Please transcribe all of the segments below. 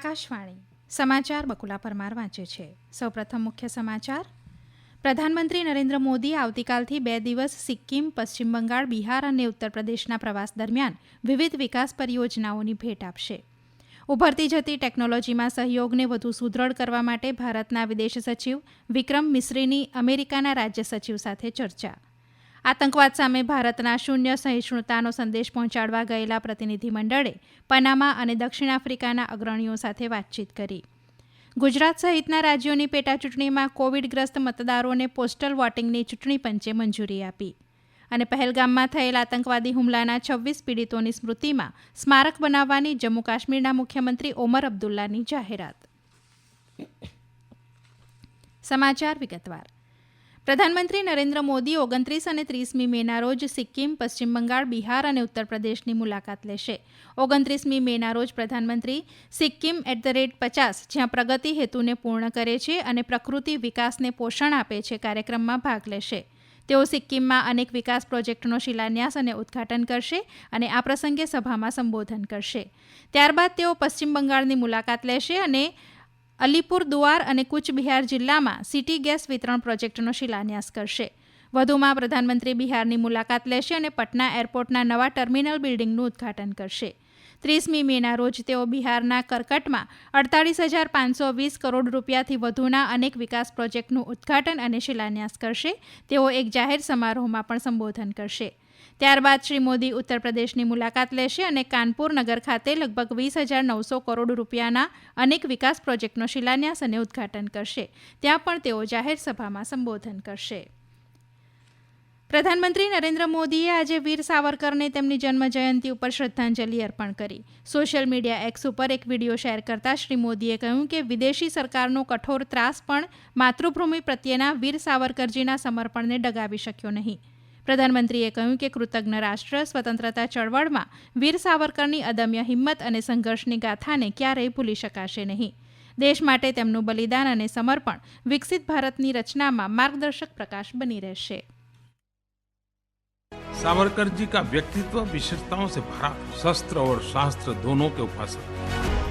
આકાશવાણી, સમાચાર બકુલા પરમાર વાંચે છે. સૌપ્રથમ મુખ્ય સમાચાર, પ્રધાનમંત્રી નરેન્દ્ર મોદી આવતીકાલથી બે દિવસ સિક્કિમ, પશ્ચિમ બંગાળ, બિહાર અને ઉત્તર પ્રદેશના પ્રવાસ દરમિયાન વિવિધ વિકાસ પરિયોજનાઓની ભેટ આપશે. ઉભરતી જતી ટેકનોલોજીમાં સહયોગને વધુ સુદૃઢ કરવા માટે ભારતના વિદેશ સચિવ વિક્રમ મિશ્રીની અમેરિકાના રાજ્ય સચિવ સાથે ચર્ચા. આતંકવાદ સામે ભારતના શૂન્ય સહિષ્ણુતાનો સંદેશ પહોંચાડવા ગયેલા પ્રતિનિધિમંડળે પનામા અને દક્ષિણ આફ્રિકાના અગ્રણીઓ સાથે વાતચીત કરી. ગુજરાત સહિતના રાજ્યોની પેટાચૂંટણીમાં કોવિડગ્રસ્ત મતદારોને પોસ્ટલ વોટિંગની ચૂંટણી પંચે મંજૂરી આપી અને પહેલગામમાં થયેલ આતંકવાદી હુમલાના છવ્વીસ પીડિતોની સ્મૃતિમાં સ્મારક બનાવવાની જમ્મુ કાશ્મીરના મુખ્યમંત્રી ઓમર અબ્દુલ્લાની જાહેરાત. સમાચાર વિગતવાર. પ્રધાનમંત્રી નરેન્દ્ર મોદી ઓગણત્રીસ અને ત્રીસમી મેના રોજ સિક્કિમ, પશ્ચિમ બંગાળ, બિહાર અને ઉત્તર પ્રદેશની મુલાકાત લેશે. ઓગણત્રીસમી મેના રોજ પ્રધાનમંત્રી સિક્કિમ એટ ધ રેટ પચાસ, જ્યાં પ્રગતિ હેતુને પૂર્ણ કરે છે અને પ્રકૃતિ વિકાસને પોષણ આપે છે, કાર્યક્રમમાં ભાગ લેશે. તેઓ સિક્કિમમાં અનેક વિકાસ પ્રોજેક્ટનો શિલાન્યાસ અને ઉદ્ઘાટન કરશે અને આ પ્રસંગે સભામાં સંબોધન કરશે. ત્યારબાદ તેઓ પશ્ચિમ બંગાળની મુલાકાત લેશે અને અલીપુર દુઆર અને કૂચબિહાર જિલ્લામાં સિટી ગેસ વિતરણ પ્રોજેક્ટનો શિલાન્યાસ કરશે. વધુમાં પ્રધાનમંત્રી બિહારની મુલાકાત લેશે અને પટના એરપોર્ટના નવા ટર્મિનલ બિલ્ડિંગનું ઉદ્ઘાટન કરશે. ત્રીસમી મેના રોજ તેઓ બિહારના કરકટમાં અડતાલીસ હજાર પાંચસો વીસ કરોડ રૂપિયાથી વધુના અનેક વિકાસ પ્રોજેક્ટનું ઉદ્ઘાટન અને શિલાન્યાસ કરશે. તેઓ એક જાહેર સમારોહમાં પણ સંબોધન કરશે. ત્યારબાદ શ્રી મોદી ઉત્તર પ્રદેશની મુલાકાત લેશે અને કાનપુર નગર ખાતે લગભગ વીસ હજાર નવસો કરોડ રૂપિયાના અનેક વિકાસ પ્રોજેક્ટનો શિલાન્યાસ અને ઉદ્ઘાટન કરશે. ત્યાં પણ તેઓ જાહેર સભામાં સંબોધન કરશે. પ્રધાનમંત્રી નરેન્દ્ર મોદીએ આજે વીર સાવરકરને તેમની જન્મ જયંતિ ઉપર શ્રદ્ધાંજલિ અર્પણ કરી. સોશિયલ મીડિયા એક્સ ઉપર એક વીડિયો શેર કરતા શ્રી મોદીએ કહ્યું કે વિદેશી સરકારનો કઠોર ત્રાસ પણ માતૃભૂમિ પ્રત્યેના વીર સાવરકરજીના સમર્પણને ડગાવી શક્યો નહીં. પ્રધાનમંત્રીએ કહ્યું કે કૃતજ્ઞ રાષ્ટ્ર સ્વતંત્રતા ચળવળમાં વીર સાવરકરની અદમ્ય હિંમત અને સંઘર્ષની ગાથાને ક્યારેય ભૂલી શકાશે નહીં દેશ માટે તેમનું બલિદાન અને સમર્પણ વિકસિત ભારતની રચનામાં માર્ગદર્શક પ્રકાશ બની રહેશે सावरकर जी का व्यक्तित्व विशेषताओं से भरा शस्त्र और शास्त्र दोनों के उपासक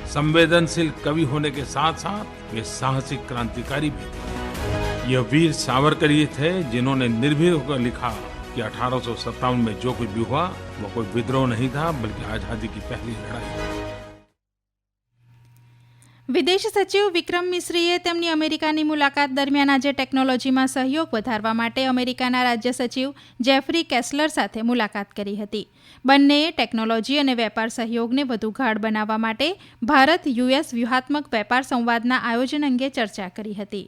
संवेदनशील कवि होने के साथ साथ वे साहसिक क्रांतिकारी भी थे यह वीर सावरकर ही थे जिन्होंने निर्भीक होकर लिखा कि अठारह में जो कुछ भी हुआ वो कोई विद्रोह नहीं था बल्कि आजादी की पहली लड़ाई थी વિદેશ સચિવ વિક્રમ મિશ્રીએ તેમની અમેરિકાની મુલાકાત દરમિયાન આજે ટેકનોલોજીમાં સહયોગ વધારવા માટે અમેરિકાના રાજ્ય સચિવ જેફરી કેસલર સાથે મુલાકાત કરી હતી બંનેએ ટેકનોલોજી અને વેપાર સહયોગને વધુ ગાઢ બનાવવા માટે ભારત યુએસ વ્યૂહાત્મક વેપાર સંવાદના આયોજન અંગે ચર્ચા કરી હતી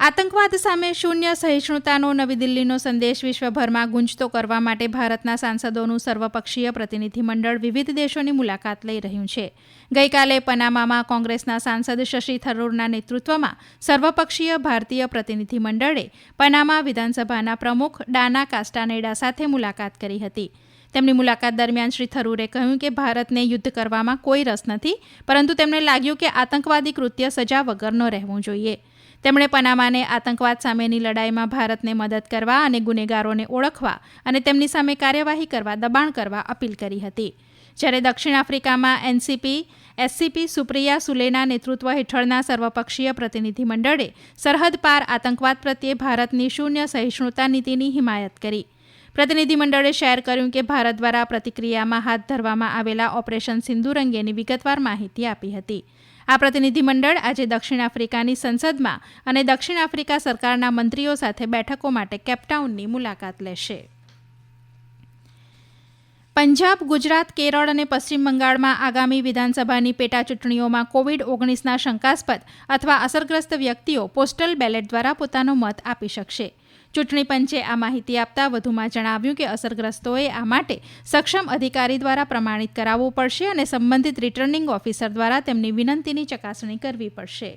આતંકવાદ સામે શૂન્ય સહિષ્ણુતાનો નવી દિલ્હીનો સંદેશ વિશ્વભરમાં ગુંજતો કરવા માટે ભારતના સાંસદોનું સર્વપક્ષીય પ્રતિનિધિમંડળ વિવિધ દેશોની મુલાકાત લઈ રહ્યું છે. ગઈકાલે પનામામાં કોંગ્રેસના સાંસદ શશી થરૂરના નેતૃત્વમાં સર્વપક્ષીય ભારતીય પ્રતિનિધિમંડળે પનામા વિધાનસભાના પ્રમુખ ડાના કાસ્ટાનેડા સાથે મુલાકાત કરી હતી. તેમની મુલાકાત દરમિયાન શ્રી થરૂરે કહ્યું કે ભારતને યુદ્ધ કરવામાં કોઈ રસ નથી, પરંતુ તેમને લાગ્યું કે આતંકવાદી કૃત્ય સજા વગર ન રહેવું જોઈએ. તેમણે પનામાને આતંકવાદ સામેની લડાઈમાં ભારતને મદદ કરવા અને ગુનેગારોને ઓળખવા અને તેમની સામે કાર્યવાહી કરવા, દબાણ કરવા અપીલ કરી હતી. જ્યારે દક્ષિણ આફ્રિકામાં એનસીપી, એસસીપી સુપ્રિયા સુલેના નેતૃત્વ હેઠળના સર્વપક્ષીય પ્રતિનિધિમંડળે સરહદ પાર આતંકવાદ પ્રત્યે ભારતની શૂન્ય સહિષ્ણુતા નીતિની હિમાયત કરી. પ્રતિનિધિમંડળે શેર કર્યું કે ભારત દ્વારા પ્રતિક્રિયામાં હાથ ધરવામાં આવેલા ઓપરેશન સિંદુર અંગેની વિગતવાર માહિતી આપી હતી. આ પ્રતિનિધિમંડળ આજે દક્ષિણ આફ્રિકાની સંસદમાં અને દક્ષિણ આફ્રિકા સરકારના મંત્રીઓ સાથે બેઠકો માટે કેપટાઉનની મુલાકાત લેશે. પંજાબ, ગુજરાત, કેરળ અને પશ્ચિમ બંગાળમાં આગામી વિધાનસભાની પેટાચૂંટણીઓમાં કોવિડ ઓગણીસના શંકાસ્પદ અથવા અસરગ્રસ્ત વ્યક્તિઓ પોસ્ટલ બેલેટ દ્વારા પોતાનો મત આપી શકશે. ચૂંટણી પંચે આ માહિતી આપતા વધુમાં જણાવ્યું કે અસરગ્રસ્તોએ આ માટે સક્ષમ અધિકારી દ્વારા પ્રમાણિત કરાવવું પડશે અને સંબંધિત રિટર્નિંગ ઓફિસર દ્વારા તેમની વિનંતીની ચકાસણી કરવી પડશે.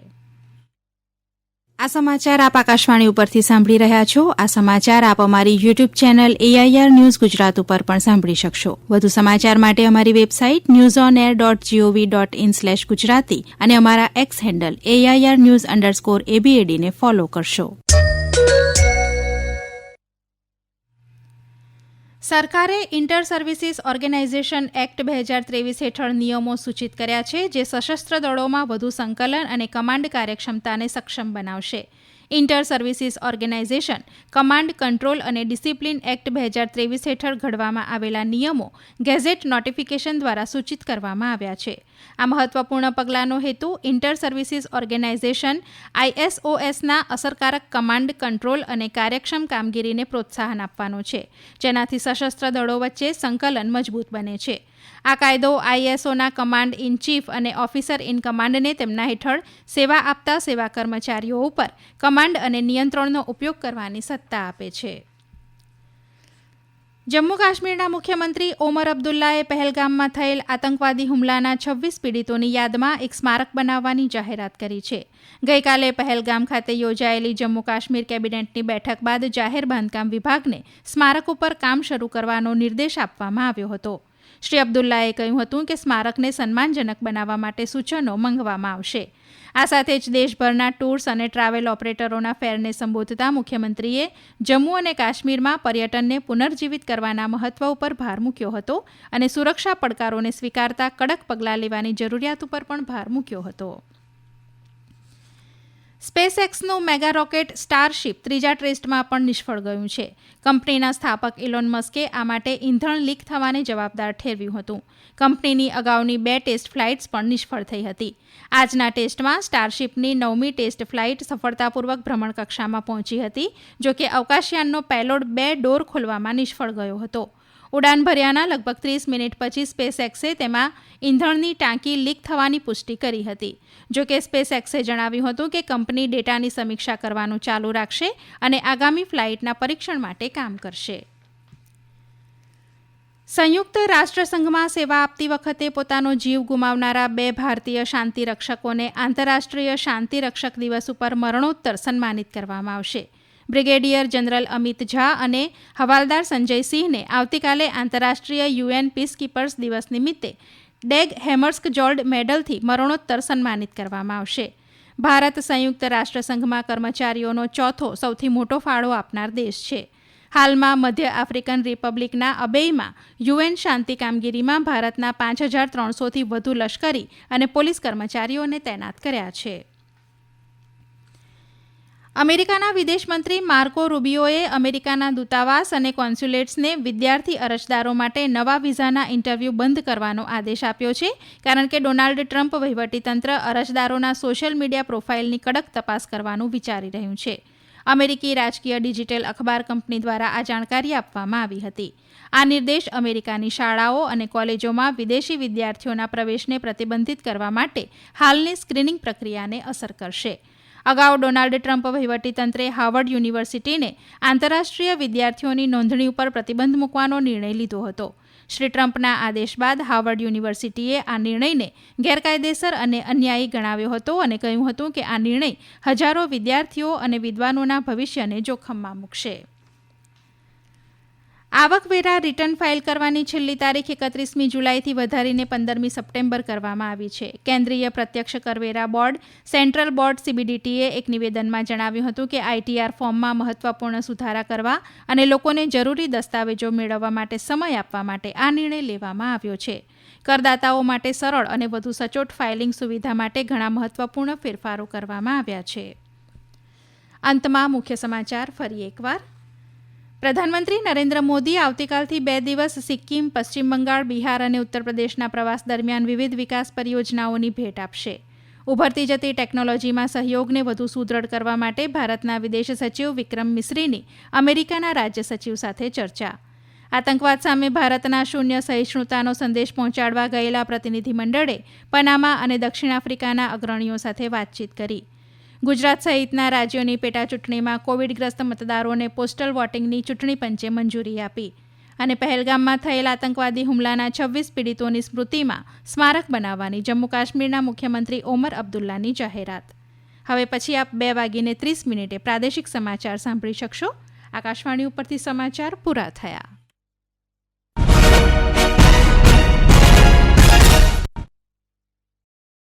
આ સમાચાર આપ આકાશવાણી ઉપરથી સાંભળી રહ્યા છો. આ સમાચાર આપ અમારી YouTube channel AIR news Gujarat ઉપર પણ સાંભળી શકશો. વધુ સમાચાર માટે અમારી website news on air dot gov dot in slash Gujarati અને અમારા X handle AIR news underscore એબીએડીને follow કરશો. સરકારે ઇન્ટર સર્વિસીસ ઓર્ગેનાઇઝેશન એક્ટ બે હજાર ત્રેવીસ હેઠળ નિયમો સૂચિત કર્યા છે, જે સશસ્ત્ર દળોમાં વધુ સંકલન અને કમાન્ડ કાર્યક્ષમતાને સક્ષમ બનાવશે. Inter services organisation, command, control અને ડિસિપ્લિન એક્ટ બે હજાર ત્રેવીસ હેઠળ ઘડવામાં આવેલા નિયમો ગેઝેટ નોટિફિકેશન દ્વારા સૂચિત કરવામાં આવ્યા છે. આ મહત્વપૂર્ણ પગલાંનો હેતુ ઇન્ટર સર્વિસીસ ઓર્ગેનાઇઝેશન આઈએસઓએસના અસરકારક કમાન્ડ, કંટ્રોલ અને કાર્યક્ષમ કામગીરીને પ્રોત્સાહન આપવાનો છે, જેનાથી સશસ્ત્ર દળો વચ્ચે સંકલન મજબૂત બને છે. આ કાયદો આઈએસઓના કમાન્ડ ઇન ચીફ અને ઓફિસર ઇન કમાન્ડને તેમના હેઠળ સેવા આપતા સેવા કર્મચારીઓ ઉપર કમાન્ડ અને નિયંત્રણનો ઉપયોગ કરવાની સત્તા આપે છે. જમ્મુ કાશ્મીરના મુખ્યમંત્રી ઓમર અબ્દુલ્લાએ પહેલગામમાં થયેલ આતંકવાદી હુમલાના છવ્વીસ પીડિતોની યાદમાં એક સ્મારક બનાવવાની જાહેરાત કરી છે. ગઈકાલે પહેલગામ ખાતે યોજાયેલી જમ્મુ કાશ્મીર કેબિનેટની બેઠક બાદ જાહેર બાંધકામ વિભાગને સ્મારક ઉપર કામ શરૂ કરવાનો નિર્દેશ આપવામાં આવ્યો હતો. શ્રી અબ્દુલ્લાએ કહ્યું હતું કે સ્મારકને સન્માનજનક બનાવવા માટે સૂચનો મંગવામાં આવશે. આ સાથે જ દેશભરના ટૂર્સ અને ટ્રાવેલ ઓપરેટરોના ફેરને સંબોધતા મુખ્યમંત્રીએ જમ્મુ અને કાશ્મીરમાં પર્યટનને પુનર્જીવિત કરવાના મહત્વ ઉપર ભાર મૂક્યો હતો અને સુરક્ષા પડકારોને સ્વીકારતા કડક પગલાં લેવાની જરૂરિયાત ઉપર પણ ભાર મૂક્યો હતો. સ્પેસ એક્સનું મેગા રોકેટ સ્ટારશીપ ત્રીજા ટેસ્ટમાં પણ નિષ્ફળ ગયું છે. કંપનીના સ્થાપક ઇલોન મસ્કે આ માટે ઇંધણ લીક થવાને જવાબદાર ઠેરવ્યું હતું. કંપનીની અગાઉની બે ટેસ્ટ ફ્લાઇટ્સ પણ નિષ્ફળ થઈ હતી. આજના ટેસ્ટમાં સ્ટારશીપની નવમી ટેસ્ટ ફ્લાઇટ સફળતાપૂર્વક ભ્રમણકક્ષામાં પહોંચી હતી, જોકે અવકાશયાનનો પેલોડ બે ડોર ખોલવામાં નિષ્ફળ ગયો હતો. ઉડાન ભર્યાના લગભગ ત્રીસ મિનિટ પછી સ્પેસ એક્સે તેમાં ઇંધણની ટાંકી લીક થવાની પુષ્ટિ કરી હતી. જોકે સ્પેસ એક્સે જણાવ્યું હતું કે કંપની ડેટાની સમીક્ષા કરવાનું ચાલુ રાખશે અને આગામી ફ્લાઇટના પરીક્ષણ માટે કામ કરશે. સંયુક્ત રાષ્ટ્રસંઘમાં સેવા આપતી વખતે પોતાનો જીવ ગુમાવનારા બે ભારતીય શાંતિ રક્ષકોને આંતરરાષ્ટ્રીય શાંતિ રક્ષક દિવસ ઉપર મરણોત્તર સન્માનિત કરવામાં આવશે. બ્રિગેડિયર જનરલ અમિત ઝા અને હવાલદાર સંજય સિંહને આવતીકાલે આંતરરાષ્ટ્રીય યુએન પીસકીપર્સ દિવસ નિમિત્તે ડેગ હેમર્સ્ક જોલ્ડ મેડલથી મરણોત્તર સન્માનિત કરવામાં આવશે. ભારત સંયુક્ત રાષ્ટ્રસંઘમાં કર્મચારીઓનો ચોથો સૌથી મોટો ફાળો આપનાર દેશ છે. હાલમાં મધ્ય આફ્રિકન રિપબ્લિકના અબેયમાં યુએન શાંતિ કામગીરીમાં ભારતના પાંચ હજાર ત્રણસોથી વધુ લશ્કરી અને પોલીસ કર્મચારીઓને તૈનાત કર્યા છે. અમેરિકાના વિદેશમંત્રી માર્કો રૂબિયોએ અમેરિકાના દૂતાવાસ અને કોન્સ્યુલેટ્સને વિદ્યાર્થી અરજદારો માટે નવા વિઝાના ઇન્ટરવ્યૂ બંધ કરવાનો આદેશ આપ્યો છે, કારણ કે ડોનાલ્ડ ટ્રમ્પ વહીવટીતંત્ર અરજદારોના સોશિયલ મીડિયા પ્રોફાઇલની કડક તપાસ કરવાનું વિચારી રહ્યું છે. અમેરિકી રાજકીય ડિજિટલ અખબાર કંપની દ્વારા આ જાણકારી આપવામાં આવી હતી. આ નિર્દેશ અમેરિકાની શાળાઓ અને કોલેજોમાં વિદેશી વિદ્યાર્થીઓના પ્રવેશને પ્રતિબંધિત કરવા માટે હાલની સ્ક્રીનિંગ પ્રક્રિયાને અસર કરશે. અગાઉ ડોનાલ્ડ ટ્રમ્પ વહીવટીતંત્રે હાવર્ડ યુનિવર્સિટીને આંતરરાષ્ટ્રીય વિદ્યાર્થીઓની નોંધણી ઉપર પ્રતિબંધ મૂકવાનો નિર્ણય લીધો હતો. શ્રી ટ્રમ્પના આદેશ બાદ હાવર્ડ યુનિવર્સિટીએ આ નિર્ણયને ગેરકાયદેસર અને અન્યાયી ગણાવ્યો હતો અને કહ્યું હતું કે આ નિર્ણય હજારો વિદ્યાર્થીઓ અને વિદ્વાનોના ભવિષ્યને જોખમમાં મૂકશે. આવકવેરા રિટર્ન ફાઇલ કરવાની છેલ્લી તારીખ એકત્રીસમી જુલાઈથી વધારીને પંદરમી સપ્ટેમ્બર કરવામાં આવી છે. કેન્દ્રીય પ્રત્યક્ષ કરવેરા બોર્ડ, સેન્ટ્રલ બોર્ડ સીબીડીટીએ એક નિવેદનમાં જણાવ્યું હતું કે આઈટીઆર ફોર્મમાં મહત્વપૂર્ણ સુધારા કરવા અને લોકોને જરૂરી દસ્તાવેજો મેળવવા માટે સમય આપવા માટે આ નિર્ણય લેવામાં આવ્યો છે. કરદાતાઓ માટે સરળ અને વધુ સચોટ ફાઇલિંગ સુવિધા માટે ઘણા મહત્વપૂર્ણ ફેરફારો કરવામાં આવ્યા છે. અંતમાં મુખ્ય સમાચાર ફરી એકવાર. પ્રધાનમંત્રી નરેન્દ્ર મોદી આવતીકાલથી બે દિવસ સિક્કિમ, પશ્ચિમ બંગાળ, બિહાર અને ઉત્તર પ્રદેશના પ્રવાસ દરમિયાન વિવિધ વિકાસ પરિયોજનાઓની ભેટ આપશે. ઉભરતી જતી ટેકનોલોજીમાં સહયોગને વધુ સુદૃઢ કરવા માટે ભારતના વિદેશ સચિવ વિક્રમ મિશ્રીની અમેરિકાના રાજ્ય સચિવ સાથે ચર્ચા. આતંકવાદ સામે ભારતના શૂન્ય સહિષ્ણુતાનો સંદેશ પહોંચાડવા ગયેલા પ્રતિનિધિમંડળે પનામા અને દક્ષિણ આફ્રિકાના અગ્રણીઓ સાથે વાતચીત કરી. ગુજરાત સહિતના રાજ્યોની પેટા ચૂંટણીમાં કોવિડગ્રસ્ત મતદારોને પોસ્ટલ વોટિંગની ચૂંટણી પંચે મંજૂરી આપી. અને પહેલગામમાં થયેલ આતંકવાદી હુમલાના છવ્વીસ પીડિતોની સ્મૃતિમાં સ્મારક બનાવવાની જમ્મુ કાશ્મીરના મુખ્યમંત્રી ઓમર અબ્દુલ્લાની જાહેરાત. હવે પછી આપ બે વાગીને ત્રીસ મિનિટે પ્રાદેશિક સમાચાર સાંભળી શકશો. આકાશવાણી ઉપરથી સમાચાર પૂરા થયા.